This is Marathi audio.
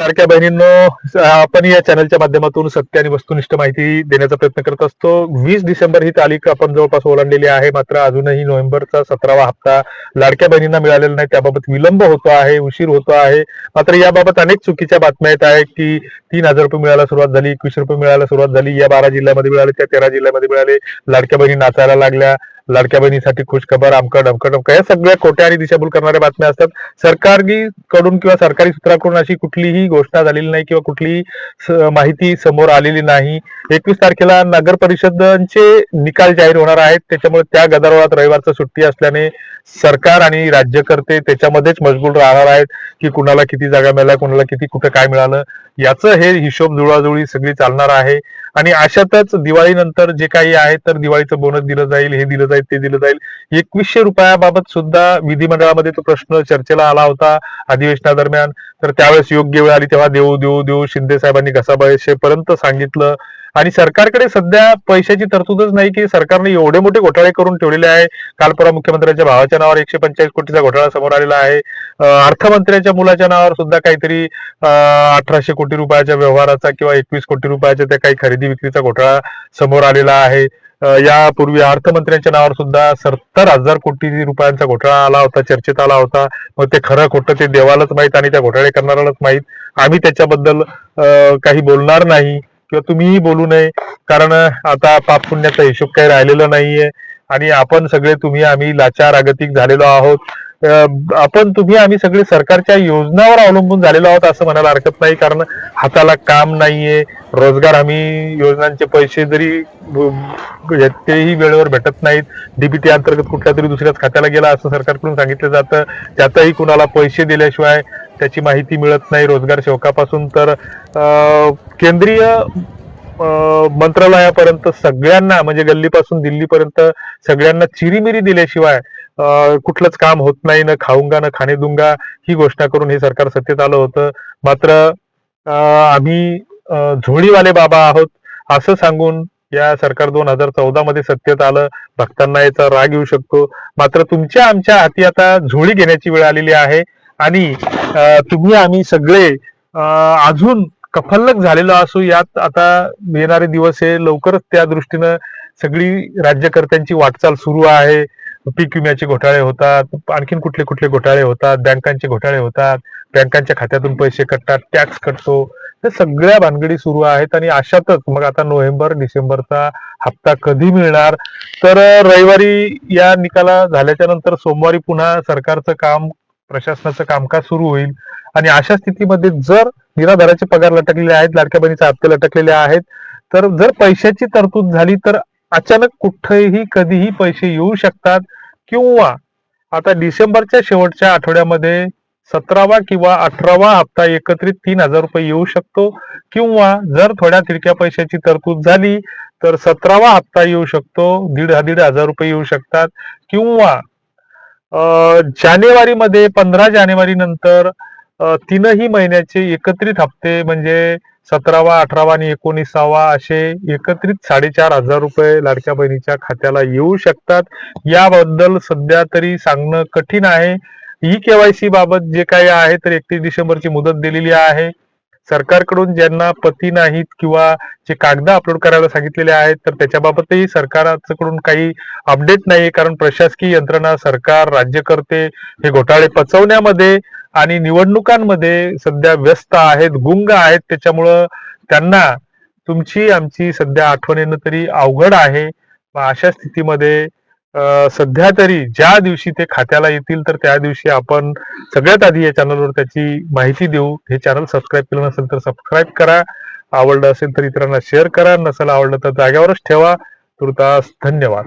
सारख्या बहिणींनो आपण या चॅनलच्या माध्यमातून सत्य आणि वस्तुनिष्ठ माहिती देण्याचा प्रयत्न करत असतो. वीस डिसेंबर ही तारीख आपण जवळपास ओलांडलेली आहे. मात्र अजूनही नोव्हेंबरचा सतरावा हप्ता लाडक्या बहिणींना मिळालेला नाही. त्याबाबत विलंब होतो आहे उशीर होतो आहे. मात्र याबाबत अनेक चुकीच्या बातम्या येत आहेत की तीन हजार रुपये मिळायला सुरुवात झाली एकवीस रुपये मिळायला सुरुवात झाली. या बारा जिल्ह्यामध्ये मिळाले त्या तेरा जिल्ह्यामध्ये मिळाले. लाडक्या बहिणी नाचायला लागल्या. लाडक्या बहिणीसाठी खुश खबर आमकं अमकड या सगळ्या खोट्या आणि दिशाभूल करणाऱ्या बातम्या असतात. सरकारी कडून किंवा सरकारी सूत्राकडून अशी कुठलीही घोषणा झालेली नाही किंवा कुठलीही माहिती समोर आलेली नाही. एकवीस तारखेला नगर परिषदांचे निकाल जाहीर होणार आहेत. त्याच्यामुळे त्या गदारोळात रविवारचं सुट्टी असल्याने सरकार आणि राज्यकर्ते त्याच्यामध्येच मजबूर राहणार आहेत की कुणाला किती जागा मिळाल्या कुणाला किती कुठं काय मिळालं याचं हे हिशोब जुळाजुळी सगळी चालणार आहे. आणि अशातच दिवाळीनंतर जे काही आहे तर दिवाळीचं बोनस दिलं जाईल हे दिलं जाईल ते दिलं जाईल. एकवीसशे रुपयाबाबत सुद्धा विधिमंडळामध्ये तो प्रश्न चर्चेला आला होता अधिवेशनादरम्यान. तर त्यावेळेस योग्य वेळ आली तेव्हा देऊ देऊ देऊ शिंदे साहेबांनी घसाबळेपर्यंत सांगितलं. आणि सरकारकडे सध्या पैशाची तरतूदच नाही की सरकारने एवढे मोठे घोटाळे करून ठेवलेले आहे. काल परवा मुख्यमंत्र्यांच्या भावाच्या नावावर एकशे पंचेचाळीस कोटीचा घोटाळा समोर आलेला आहे. अर्थमंत्र्यांच्या मुलाच्या नावावर सुद्धा काहीतरी अठराशे कोटी रुपयाच्या व्यवहाराचा किंवा एकवीस कोटी रुपयाच्या त्या काही खरेदी विक्रीचा घोटाळा समोर आलेला आहे. यापूर्वी अर्थमंत्र्यांच्या नावावर सुद्धा सत्तर हजार कोटी रुपयांचा घोटाळा आला होता चर्चेत आला होता. मग ते खरं खोटं ते देवालाच माहीत आणि त्या घोटाळे करणाऱ्यालाच माहीत. आम्ही त्याच्याबद्दल काही बोलणार नाही. किंवा तुम्हीही बोलू नये. कारण आता पाप पुण्याचा हिशोब काही राहिलेला नाहीये. आणि आपण सगळे तुम्ही आम्ही लाचार अगतिक झालेलो आहोत. आपण तुम्ही आम्ही सगळे सरकारच्या योजनावर अवलंबून झालेलो आहोत असं म्हणायला हरकत नाही. कारण हाताला काम नाहीये. रोजगार हमी योजनांचे पैसे जरी तेही वेळेवर भेटत नाहीत. डीबीटी अंतर्गत कुठल्या तरी दुसऱ्याच खात्याला गेला असं सरकारकडून सांगितलं जातं. त्यातही कुणाला पैसे दिल्याशिवाय त्याची माहिती मिळत नाही रोजगार सेवकापासून तर केंद्रीय मंत्रालयापर्यंत सगळ्यांना म्हणजे गल्लीपासून दिल्लीपर्यंत सगळ्यांना चिरीमिरी दिल्याशिवाय कुठलंच काम होत नाही न खाऊंगा न खाणे दुंगा ही घोषणा करून हे सरकार सत्तेत आलं होतं. मात्र आम्ही अं, झोळीवाले बाबा आहोत असं सांगून या सरकार दोन हजार चौदा मध्ये सत्तेत आलं भक्तांना याचा राग येऊ शकतो. मात्र तुमच्या आमच्या हाती आता झोळी घेण्याची वेळ आलेली आहे. आणि तुम्ही आम्ही सगळे अजून कफल्लक झालेलो असू यात आता येणारे दिवस हे लवकरच त्या दृष्टीनं सगळी राज्यकर्त्यांची वाटचाल सुरू आहे. पीक विम्याचे घोटाळे होतात आणखीन कुठले कुठले घोटाळे होतात बँकांचे घोटाळे होतात बँकांच्या खात्यातून पैसे कटतात टॅक्स कटतो. हे सगळ्या भानगडी सुरू आहेत आणि अशातच मग आता नोव्हेंबर डिसेंबरचा हप्ता कधी मिळणार? तर रविवारी या निकाला झाल्याच्यानंतर सोमवारी पुन्हा सरकारचं काम प्रशासनाचं कामकाज सुरू होईल. आणि अशा स्थितीमध्ये जर निराधाराचे पगार लटकलेले आहेत लाडक्या बहिणीचे हप्ते लटकलेले आहेत तर जर पैशाची तरतूद झाली तर अचानक कुठेही कधीही पैसे येऊ शकतात किंवा आता डिसेंबरच्या शेवटच्या आठवड्यामध्ये सतरावा किंवा अठरावा हप्ता एकत्रित तीन हजार रुपये येऊ शकतो किंवा जर थोड्या तिरक्या पैशाची तरतूद झाली तर सतरावा हप्ता येऊ शकतो दीड दीड हजार रुपये येऊ शकतात किंवा जानेवारीमध्ये पंधरा जानेवारी नंतर तीनही महिन्याचे एकत्रित हप्ते म्हणजे सतरावा अठरावा आणि एकोणीसावा असे एकत्रित साडेचार हजार रुपये लाडक्या बहिणीच्या खात्याला येऊ शकतात. याबद्दल सध्या तरी सांगणं कठीण आहे. ई केवायसी बाबत जे काही आहे तर एकतीस डिसेंबरची मुदत दिलेली आहे. सरकारकडून ज्यांना पती नाहीत किंवा जे कागद अपलोड करायला सांगितलेले आहेत तर त्याच्याबाबतही सरकारकडून काही अपडेट नाही कारण प्रशासकीय यंत्रणा सरकार राज्यकर्ते हे घोटाळे पचवण्यामध्ये आणि निवडणुकांमध्ये सध्या व्यस्त आहेत गुंग आहेत. त्याच्यामुळं त्यांना तुमची आमची सध्या आठवण येणं तरी अवघड आहे. अशा स्थितीमध्ये सध्या तरी ज्या दिवशी ते खात्याला येतील तर त्या दिवशी आपण सगळ्यात आधी या चॅनलवर त्याची माहिती देऊ. हे चॅनल सबस्क्राईब केलं नसेल तर सबस्क्राईब करा. आवडलं असेल तर इतरांना शेअर करा. नसेल आवडलं तर जाग्यावरच ठेवा. तुर्तास धन्यवाद.